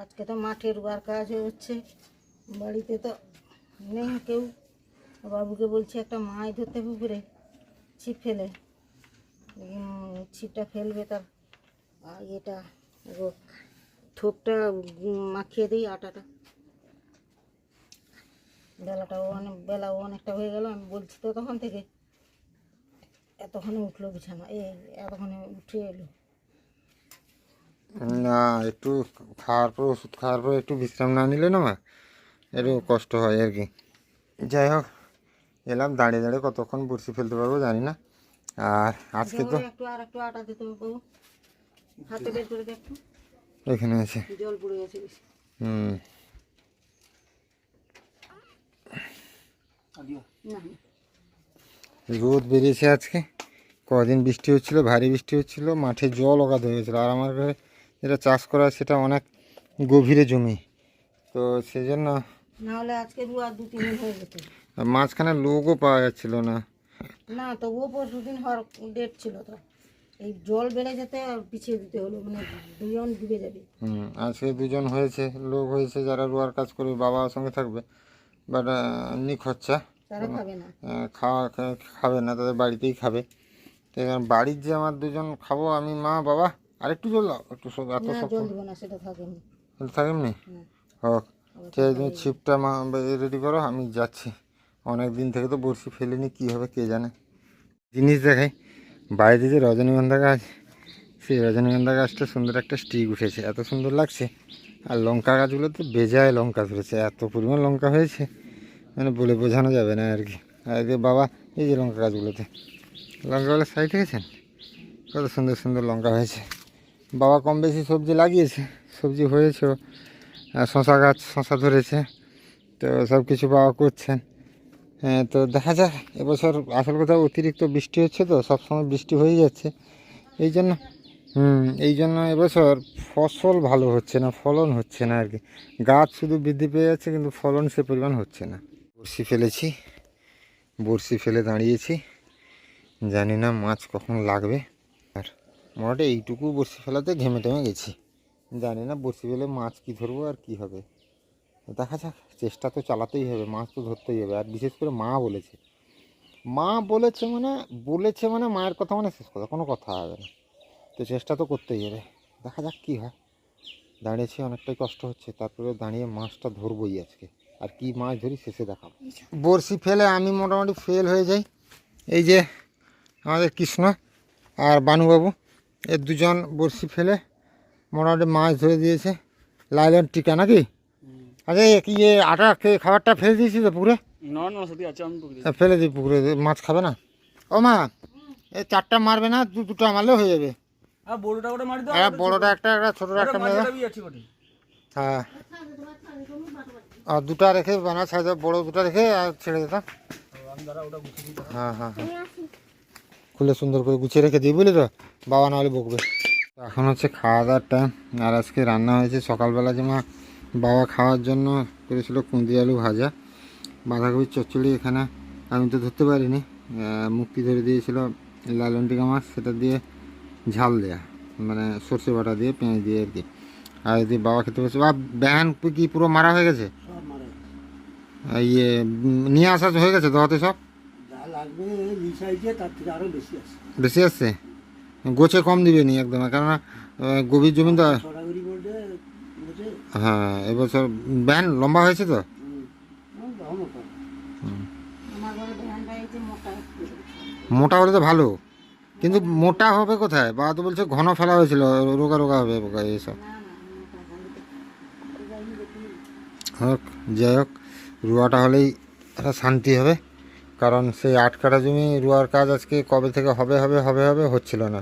আজকে তো মাঠে রোয়ার কাজ হচ্ছে, বাড়িতে তো নেই কেউ। বাবুকে বলছি, একটা মাছ ধরতে পুকুরে, ছিপ ফেলে। ছিপটা ফেলবে তার এটা থোপটা মাখিয়ে দিই আটাটা। বেলাটাও অনেক বেলাও অনেকটা হয়ে গেল, আমি বলছি, তো তখন থেকে? এতক্ষণে উঠল বিছানা, এই এতক্ষণে উঠে এলো। না একটু খাওয়ার পর ওষুধ খাওয়ার পর একটু বিশ্রাম না নিলে না মা একটু কষ্ট হয় আর কি। যাই হোক এলাম দাঁড়িয়ে দাঁড়িয়ে কতক্ষণ বড়শি ফেলতে পারব জানি না। আর আজকে তো একটু আর একটু আটা দিতে হবে হাতে বের করে দে এখানে আছে। জল পড়ে গেছে হুম। রোদ বেরিয়েছে আজকে। কদিন বৃষ্টি হচ্ছিল ভারী বৃষ্টি হচ্ছিল মাঠে জল অগাধ হয়ে গেছিল। আর আমার ঘরে যেটা চাষ করা সেটা অনেক গভীরে জমি। তো সেই জন্য মাঝখানে লোকও পাওয়া যাচ্ছিল না। না তো ও পরশু দিন হওয়ার ডেট ছিল তো। এই জল বেড়ে যেতে আর পিছিয়ে দিতে হলো মানে দুজন ডুবে যাবে। হুম আজকে দুজন হয়েছে লোক হয়েছে যারা রোয়ার কাজ করবে বাবার সঙ্গে থাকবে। বাট খরচা না। আহ, খাওয়া খাবে না তাদের বাড়িতেই খাবে। তো বাড়ির যে আমার দুজন খাব আমি মা বাবা আরেকটু জল দাও একটু সব এত সব জল দিব না সেটা থাকেনি। থাকে এমনি হোক ঠিক আছে তুমি ছিপটা মা রেডি করো আমি যাচ্ছি। অনেক দিন থেকে তো বড়শি ফেলিনি কী হবে কে জানে? জিনিস দেখাই বাইরে যে রজনীগন্ধা গাছ সেই রজনীগন্ধা গাছটা সুন্দর একটা স্টিক উঠেছে এত সুন্দর লাগছে। আর লঙ্কা গাছগুলো তো বেজায় লঙ্কা ধরেছে এত পরিমাণ লঙ্কা হয়েছে মানে বলে বোঝানো যাবে না আর কি। আর যে বাবা এই যে লঙ্কা গাছগুলোতে লঙ্কাগুলো সাইড গেছেন কত সুন্দর সুন্দর লঙ্কা হয়েছে। বাবা কম বেশি সবজি লাগিয়েছে, সবজি হয়েছেও আর শশা গাছ, শশা ধরেছে, তো সব কিছু বাবা করছেন। হ্যাঁ তো দেখা যাক, এবছর আসল কথা অতিরিক্ত বৃষ্টি হচ্ছে তো সব সময় বৃষ্টি হয়ে যাচ্ছে। এই জন্য, হুম, এই জন্য এবছর ফসল ভালো হচ্ছে না, ফলন হচ্ছে না আর কি। গাছ শুধু বৃদ্ধি পেয়ে যাচ্ছে, কিন্তু ফলন সে পরিমাণ হচ্ছে না। বড়শি ফেলেছি, বড়শি ফেলে দাঁড়িয়েছি, জানি না মাছ কখন লাগবে। মোটামুটি এইটুকু বড়শি ফেলাতে ঘেমে টেমে গেছি। জানি না বড়শি ফেলে মাছ কি ধরবো আর কি হবে। দেখা যাক, চেষ্টা তো চালাতেই হবে, মাছ তো ধরতেই হবে। আর বিশেষ করে মা বলেছে। মা বলেছে মানে বলেছে মানে মায়ের কথা মানে শেষ কথা, কোনো কথা হবে না। তো চেষ্টা তো করতেই হবে। দেখা যাক কী হয়। দাঁড়িয়েছি অনেকটাই কষ্ট হচ্ছে, তারপরে দাঁড়িয়ে মাছটা ধরবই আজকে। আর কি মাছ ধরি শেষে দেখাবো। বড়শি ফেলে আমি মোটামুটি ফেল হয়ে যাই। এই যে আমাদের কৃষ্ণ আর বানুবাবু। এর দুজন বড়শি ফেলে মোটামুটি মাছ ধরে দিয়েছে। লাইলন টিকা নাকি? আচ্ছা কি এ আটা খাবারটা ফেলে দিয়েছি তো পুকুরে? এ, ফেলে দিই পুকুরে মাছ খাবে না। ও মা এ চারটা মারবে না দু দুটো মারলেও হয়ে যাবে। বড়টা একটা একটা ছোটোটা একটা মেরে বটে। হ্যাঁ। আর দুটা রেখে বানা ছাড়ে দাও বড় দুটা রেখে আর ছেড়ে দিতাম। হ্যাঁ হ্যাঁ হ্যাঁ। খুলে সুন্দর করে গুছিয়ে রেখে দিই বুঝলি তো? বাবা নাহলে বকবে। এখন হচ্ছে খাওয়া দাওয়ার টাইম আর আজকে রান্না হয়েছে সকালবেলা যে মা বাবা খাওয়ার জন্য করেছিল কুঁদি আলু ভাজা বাঁধাকপির চচ্চড়ি এখানে। আমি তো ধরতে পারিনি মুক্তি ধরে দিয়েছিল লালনটিকা মাছ সেটা দিয়ে ঝাল দেয়া মানে সর্ষে বাটা দিয়ে পেঁয়াজ দিয়ে আর কি। আর যদি বাবা খেতে বসে বা ব্যান কি পুরো মারা হয়ে গেছে? ইয়ে নিয়ে আসা হয়ে গেছে দোয়াতে সব? লাগবে তার থেকে বেশি আছে। বেশি গোছে কম দিবে নি একদম কেননা গভীর জমি তো হ্যাঁ এবছর ব্যান লম্বা হয়েছে তো? মোটা হলে তো ভালো কিন্তু মোটা হবে কোথায়? বা তো বলছে ঘন ফেলা হয়েছিল রোগা রোগা হবে এইসব গাড়িতে হোক যাই হোক রুয়াটা হলেই একটা শান্তি হবে। কারণ সেই আটকাটা জমি রুয়ার কাজ আজকে কবে থেকে হবে হবে হবে হবে, হচ্ছিল না।